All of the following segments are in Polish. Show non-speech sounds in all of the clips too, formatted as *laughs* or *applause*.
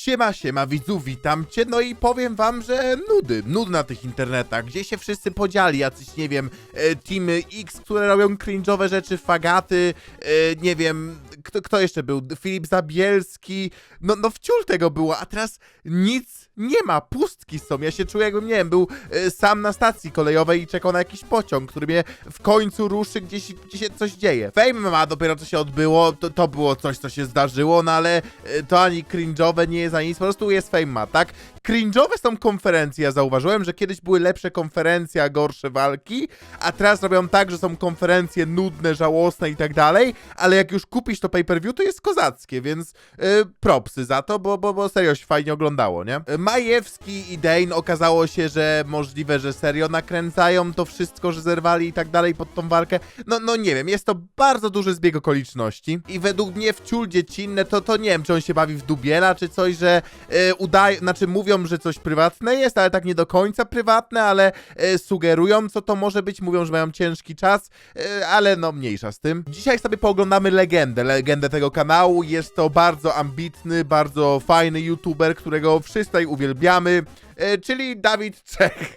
Siema, siema widzów, witam cię, no i powiem wam, że nudy, nudy na tych internetach, gdzie się wszyscy podzieli, jacyś, nie wiem, e, teamy X, które robią cringe'owe rzeczy, fagaty, e, nie wiem, kto, kto jeszcze był, Filip Zabielski, no, no wciul tego było, a teraz nic nie ma, pustki są, ja się czuję jakbym, nie wiem, był e, sam na stacji kolejowej i czekał na jakiś pociąg, który mnie w końcu ruszy, gdzieś, gdzie się coś dzieje. Fame ma dopiero co się odbyło, to, to było coś, co się zdarzyło, no ale e, to ani cringe'owe nie jest ani nic, po prostu jest Fame ma, tak? Cringe'owe są konferencje, ja zauważyłem, że kiedyś były lepsze konferencje, a gorsze walki, a teraz robią tak, że są konferencje nudne, żałosne i tak dalej, ale jak już kupisz to pay-per-view, to jest kozackie, więc y, propsy za to, bo, bo, bo serio się fajnie oglądało, nie? Majewski i Dane okazało się, że możliwe, że serio nakręcają to wszystko, że zerwali i tak dalej pod tą walkę. No, no nie wiem, jest to bardzo duży zbieg okoliczności i według mnie wciul dziecinne to, to nie wiem, czy on się bawi w dubiela, czy coś, że y, udaje, znaczy mówią, że coś prywatne jest, ale tak nie do końca prywatne, ale y, sugerują, co to może być, mówią, że mają ciężki czas, y, ale no mniejsza z tym. Dzisiaj sobie pooglądamy legendę, legendę tego kanału. Jest to bardzo ambitny, bardzo fajny youtuber, którego wszyscy tutaj uwielbiamy. E, Czyli Dawid Czech. *laughs*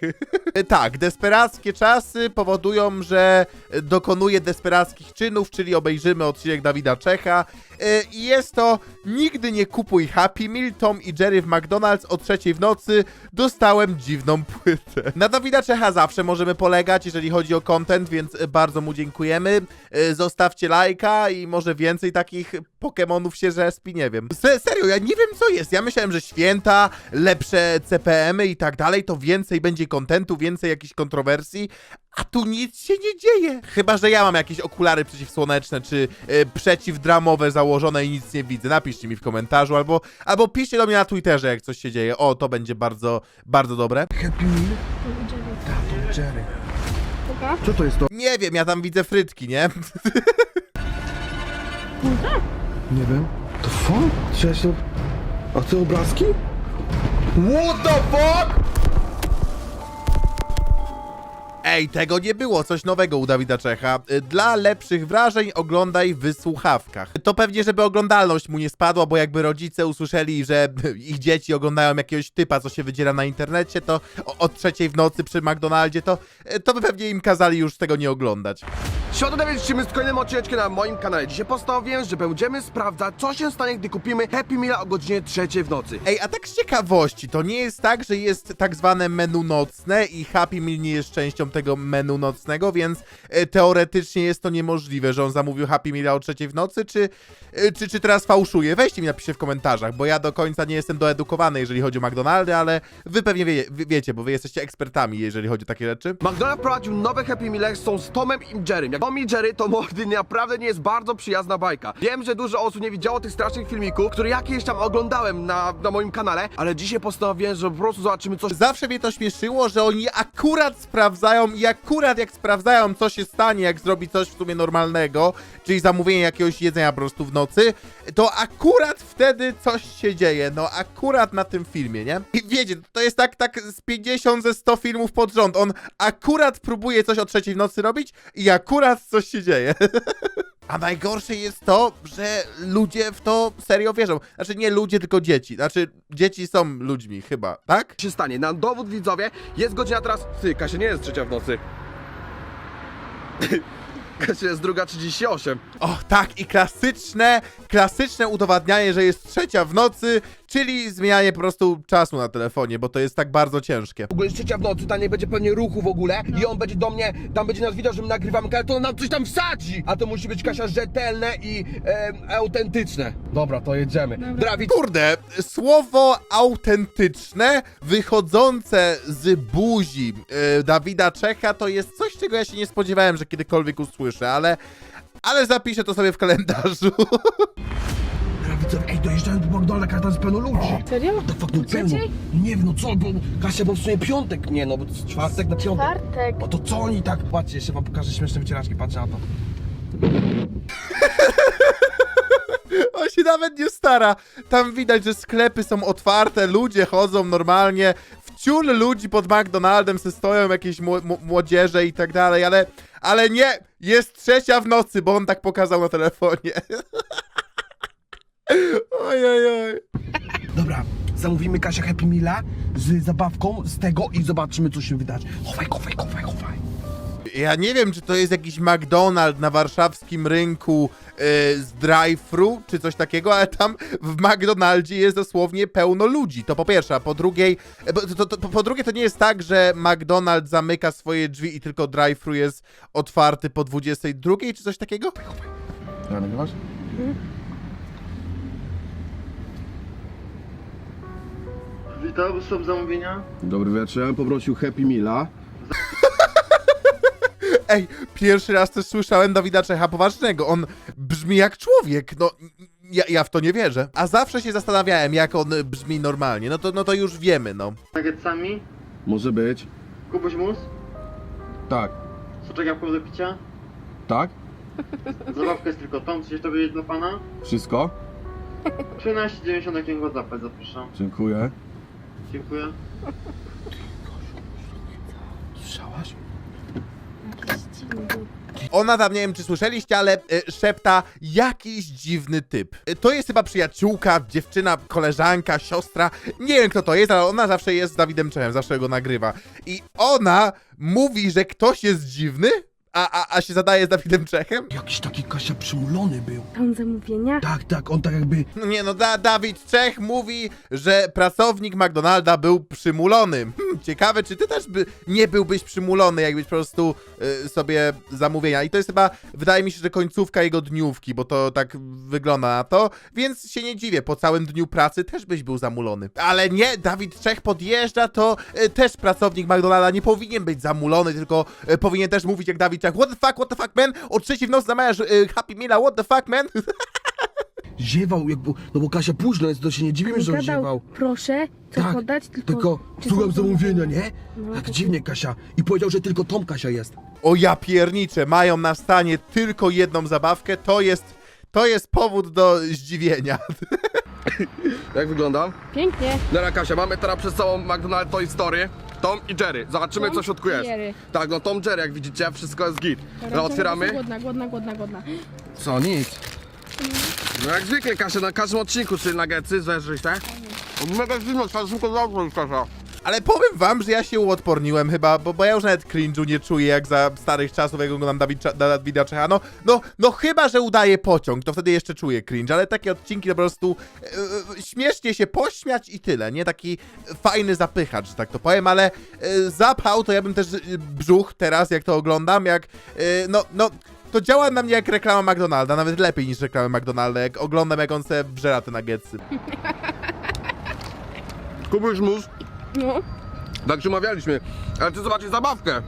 E, tak, desperackie czasy powodują, że dokonuje desperackich czynów, czyli obejrzymy odcinek Dawida Czecha. E, I jest to Nigdy nie kupuj Happy Meal, Tom i Jerry w McDonald's o trzeciej w nocy. Dostałem dziwną płytę. Na Dawida Czecha zawsze możemy polegać, jeżeli chodzi o content, więc bardzo mu dziękujemy. Zostawcie lajka i może więcej takich Pokemonów się respi, nie wiem. Se serio, ja nie wiem co jest. Ja myślałem, że święta, lepsze CPM-y i tak dalej, to więcej będzie kontentu, więcej jakichś kontrowersji, a tu nic się nie dzieje. Chyba, że ja mam jakieś okulary przeciwsłoneczne, czy e, przeciwdramowe założone i nic nie widzę. Napiszcie mi w komentarzu, albo, albo piszcie do mnie na Twitterze, jak coś się dzieje. O, to będzie bardzo, bardzo dobre. Happy Meal? Tato, Jerry. Co to jest to? Nie wiem, ja tam widzę frytki, nie? Nie wiem. To fuck? Cześć, to... A te obrazki? What the fuck? Ej, tego nie było, coś nowego u Dawida Czecha. Y, Dla lepszych wrażeń oglądaj w słuchawkach. To pewnie, żeby oglądalność mu nie spadła, bo jakby rodzice usłyszeli, że *laughs* ich dzieci oglądają jakiegoś typa, co się wydziera na internecie, to o, o trzeciej w nocy przy McDonaldzie, to, y, to by pewnie im kazali już tego nie oglądać. Siłą dowiedzieliśmy z kolejnym odcineczkiem na moim kanale. Dzisiaj postanowiłem, że będziemy sprawdzać, co się stanie, gdy kupimy Happy Meal o godzinie 3 w nocy. Ej, a tak z ciekawości, to nie jest tak, że jest tak zwane menu nocne i Happy Meal nie jest częścią tego menu nocnego, więc e, teoretycznie jest to niemożliwe, że on zamówił Happy Meal o trzeciej w nocy, czy, e, czy, czy teraz fałszuje? Weźcie mi napiszcie w komentarzach, bo ja do końca nie jestem doedukowany, jeżeli chodzi o McDonaldy, ale wy pewnie wie, wy wiecie, bo wy jesteście ekspertami, jeżeli chodzi o takie rzeczy. McDonald's prowadził nowe Happy Meal są z Tomem i Jerrym. Jak Tom i Jerry to mordy naprawdę nie jest bardzo przyjazna bajka. Wiem, że dużo osób nie widziało tych strasznych filmików, które jakieś tam oglądałem na, na moim kanale, ale dzisiaj postanowiłem, że po prostu zobaczymy coś Zawsze mnie to śmieszyło, że oni akurat sprawdzają i akurat jak sprawdzają, co się stanie, jak zrobi coś w sumie normalnego, czyli zamówienie jakiegoś jedzenia po prostu w nocy, to akurat wtedy coś się dzieje. No akurat na tym filmie, nie? I wiecie, to jest tak, tak z 50 ze 100 filmów pod rząd. On akurat próbuje coś o trzeciej w nocy robić i akurat coś się dzieje. *laughs* A najgorsze jest to, że ludzie w to serio wierzą. Znaczy nie ludzie, tylko dzieci. Znaczy dzieci są ludźmi chyba, tak? się stanie. Na dowód widzowie, jest godzina teraz... Ty, Kasia nie jest trzecia w nocy. *laughs* Kasia jest druga 38. O, tak, i klasyczne, klasyczne udowadnianie, że jest trzecia w nocy, czyli zmienianie po prostu czasu na telefonie, bo to jest tak bardzo ciężkie. W ogóle jest trzecia w nocy, tam nie będzie pewnie ruchu w ogóle i on będzie do mnie, tam będzie nas widział, że my nagrywamy kanał, to on nam coś tam wsadzi! A to musi być Kasia rzetelne i em, autentyczne. Dobra, to jedziemy. Drawid, Kurde, słowo autentyczne, wychodzące z buzi e, Dawida Czecha, to jest coś, czego ja się nie spodziewałem, że kiedykolwiek usłyszę, ale, ale zapiszę to sobie w kalendarzu. *laughs* widzowie, ej, dojeżdżają do McDonalda, każda jest pełno ludzi. Serio? To fuck, no pełno. trzeciej? Nie wiem, no co, bo Kasia, bo w sumie piątek, nie no, bo to jest czwartek na piątek. Czwartek. No to co oni tak, patrzcie, jeszcze wam pokażę śmieszne wycieraczki, patrzcie na to. *laughs* On się nawet nie stara. Tam widać, że sklepy są otwarte, ludzie chodzą normalnie. Wciul ludzi pod McDonaldem se stoją jakieś mło- mło- młodzieże i tak dalej, ale, ale nie, jest trzecia w nocy, bo on tak pokazał na telefonie. *laughs* oj, oj, oj. Dobra, zamówimy Kasia Happy Meala z zabawką z tego i zobaczymy, co się wydarzy. Chowaj, chowaj, chowaj, chowaj. Ja nie wiem, czy to jest jakiś McDonald's na warszawskim rynku yy, z drive-thru, czy coś takiego, ale tam w McDonaldzie jest dosłownie pełno ludzi. To po pierwsze, a po drugiej, e, to, to, to, po drugie to nie jest tak, że McDonald's zamyka swoje drzwi i tylko drive-thru jest otwarty po 22, czy coś takiego? Ja nagrywasz? Witam, są zamówienia? Dobry wieczór, ja bym poprosił Happy Meala. *laughs* Ej, pierwszy raz też słyszałem Dawida Czecha poważnego. On brzmi jak człowiek. No, ja, ja w to nie wierzę. A zawsze się zastanawiałem, jak on brzmi normalnie. No to, no to już wiemy, no. Nuggetsami? Może być. Kubuś mus? Tak. Soczek jabłko do picia? Tak? Zabawka jest tylko tą, coś to będzie dla pana? Wszystko? 13,90 na księgę zapać, zapraszam. Dziękuję. Dziękuję. Słyszałaś? Ona tam, nie wiem czy słyszeliście, ale e, szepta jakiś dziwny typ. E, to jest chyba przyjaciółka, dziewczyna, koleżanka, siostra. Nie wiem kto to jest, ale ona zawsze jest z Dawidem Czechem, zawsze go nagrywa. I ona mówi, że ktoś jest dziwny, a, a, a się zadaje z Dawidem Czechem? Jakiś taki Kasia przymulony był. Pan zamówienia? Tak, tak, on tak jakby... No nie no, da, Dawid Czech mówi, że pracownik McDonalda był przymulony. Hmm, ciekawe, czy ty też by nie byłbyś przymulony, jakbyś po prostu y, sobie zamówienia. I to jest chyba, wydaje mi się, że końcówka jego dniówki, bo to tak wygląda na to, więc się nie dziwię, po całym dniu pracy też byś był zamulony. Ale nie, Dawid Czech podjeżdża, to y, też pracownik McDonalda nie powinien być zamulony, tylko y, powinien też mówić jak Dawid Czech, what the fuck, what the fuck, man? O trzeciej w nocy zamawiasz y, Happy Meala, what the fuck, man? Ziewał, jakby, no bo Kasia późno jest, to się nie dziwimy, że on Gadał, ziewał. proszę, co Tak, podać, tylko... Tylko czy słucham są zamówienia, nie? No, Tak to- dziwnie Kasia. I powiedział, że tylko Tom Kasia jest. O ja pierniczę, mają na stanie tylko jedną zabawkę, to jest, to jest powód do zdziwienia. *laughs* Jak wygląda? Pięknie. Dobra Kasia, mamy teraz przed sobą McDonald's Toy Story. Tom i Jerry. Zobaczymy Tom co w środku i jest. Jerry. Tak, no Tom Jerry, jak widzicie, wszystko jest git. No otwieramy. Głodna, głodna, głodna, głodna. Co, nic. No jak zwykle Kasia, na każdym odcinku czy nuggetsy, zależy tak? Mega zimno, trzeba szybko zabrać Kasia. Ale powiem wam, że ja się uodporniłem chyba, bo, bo ja już nawet cringe'u nie czuję jak za starych czasów, jak oglądam Dawid, Dawida Czecha. No, no, no chyba, że udaje pociąg, to wtedy jeszcze czuję cringe, ale takie odcinki to po prostu e, śmiesznie się pośmiać i tyle, nie? Taki fajny zapychacz, że tak to powiem, ale e, zapał to ja bym też e, brzuch teraz, jak to oglądam, jak, e, no, no... To działa na mnie jak reklama McDonalda, nawet lepiej niż reklama McDonalda, jak oglądam jak on se wżera te nuggetsy. *laughs* Kubuś mus, No, tak przemawialiśmy. Ale ty zobaczysz zabawkę.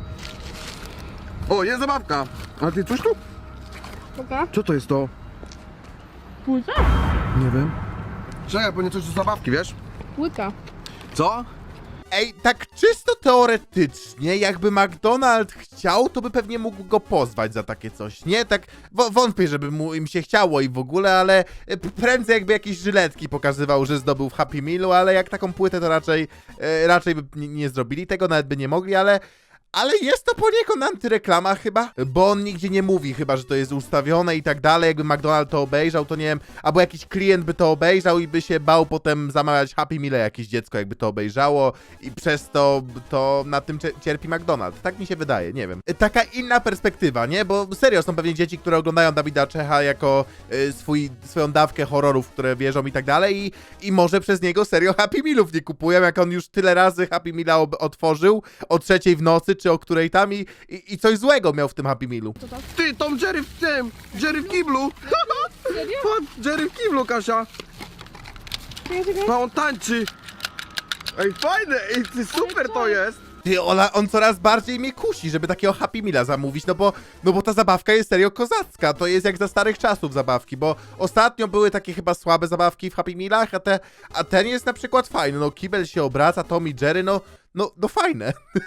O, jest zabawka. A ty coś tu? poka. Co to jest to? Płyta? Nie wiem. Czekaj, pewnie coś do zabawki, wiesz? Płyta. Co? Ej, tak czysto teoretycznie, jakby McDonald chciał, to by pewnie mógł go pozwać za takie coś, nie? Tak wątpię, żeby mu im się chciało i w ogóle, ale e, prędzej jakby jakieś żyletki pokazywał, że zdobył w Happy Mealu, ale jak taką płytę to raczej, e, raczej by nie zrobili tego, nawet by nie mogli, ale... Ale jest to poniekąd antyreklama chyba, bo on nigdzie nie mówi chyba, że to jest ustawione i tak dalej, jakby McDonald to obejrzał, to nie wiem, albo jakiś klient by to obejrzał i by się bał potem zamawiać Happy Meal jakieś dziecko, jakby to obejrzało i przez to to na tym cie- cierpi McDonald. Tak mi się wydaje, nie wiem. Taka inna perspektywa, nie? Bo serio, są pewnie dzieci, które oglądają Dawida Czecha jako y, swój, swoją dawkę horrorów, które wierzą i tak dalej i, i może przez niego serio Happy Mealów nie kupują, jak on już tyle razy Happy Meala otworzył o trzeciej w nocy, czy o której tam i, i, i coś złego miał w tym Happy Mealu. Ty, Tom Jerry w tym! Jerry w kiblu! Serio? *laughs* Patrz, Jerry w kiblu, Kasia! Czekaj, czekaj. A on tańczy! Ej, fajne! Ej, ty, super to jest! Ty, Ola, on coraz bardziej mnie kusi, żeby takiego Happy Meala zamówić, no bo, no bo ta zabawka jest serio kozacka, to jest jak za starych czasów zabawki, bo ostatnio były takie chyba słabe zabawki w Happy Mealach, a, te, a ten jest na przykład fajny, no kibel się obraca, Tom i Jerry, no, no, no fajne. *laughs*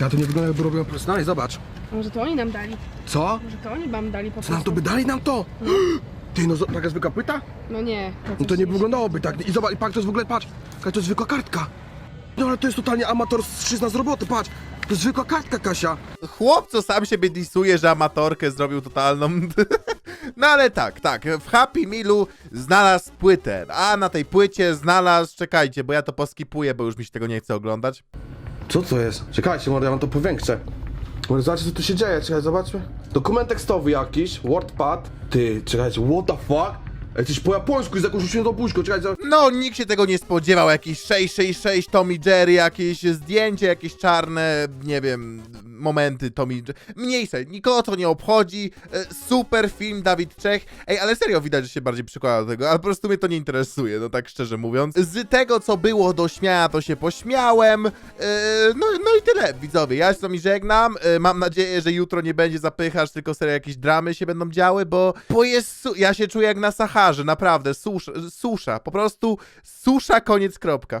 Ja to nie wygląda jakby robią personalnie, zobacz. Może to oni nam dali. Co? Może to oni wam dali po Co nam to prostu. by dali nam to? *gasps* Ty, no taka zwykła płyta? No nie. No to nie wyglądałoby tak. I zobacz, i patrz, to jest w ogóle, patrz, jaka to jest zwykła kartka. No ale to jest totalnie amatorszczyzna z roboty, patrz. To jest zwykła kartka, Kasia. Chłop, co sam siebie disuje, że amatorkę zrobił totalną, *laughs* No ale tak, tak, w Happy Mealu znalazł płytę, a na tej płycie znalazł, czekajcie, bo ja to poskipuję, bo już mi się tego nie chce oglądać. Co to jest? Czekajcie, może ja wam to powiększę. Może zobaczcie, co tu się dzieje. Czekaj, zobaczmy. Dokument tekstowy jakiś, WordPad. Ty, czekajcie, what the fuck? Coś po japońsku z jakąś uśmiechniętą buźką, czekajcie. No, nikt się tego nie spodziewał, jakieś 666 Tommy Jerry, jakieś zdjęcie, jakieś czarne, nie wiem, momenty Tommy Jerry. Mniejsze, nikogo to nie obchodzi, e, super film Dawid Czech. Ej, ale serio widać, że się bardziej przykłada do tego, ale po prostu mnie to nie interesuje, no tak szczerze mówiąc. Z tego, co było do śmiania, to się pośmiałem. E, no, no i tyle, widzowie, ja się z wami żegnam. E, mam nadzieję, że jutro nie będzie zapychasz, tylko serio jakieś dramy się będą działy, bo, bo jest, ja się czuję jak na Saharze, naprawdę, susza, susza, po prostu susza, koniec, kropka.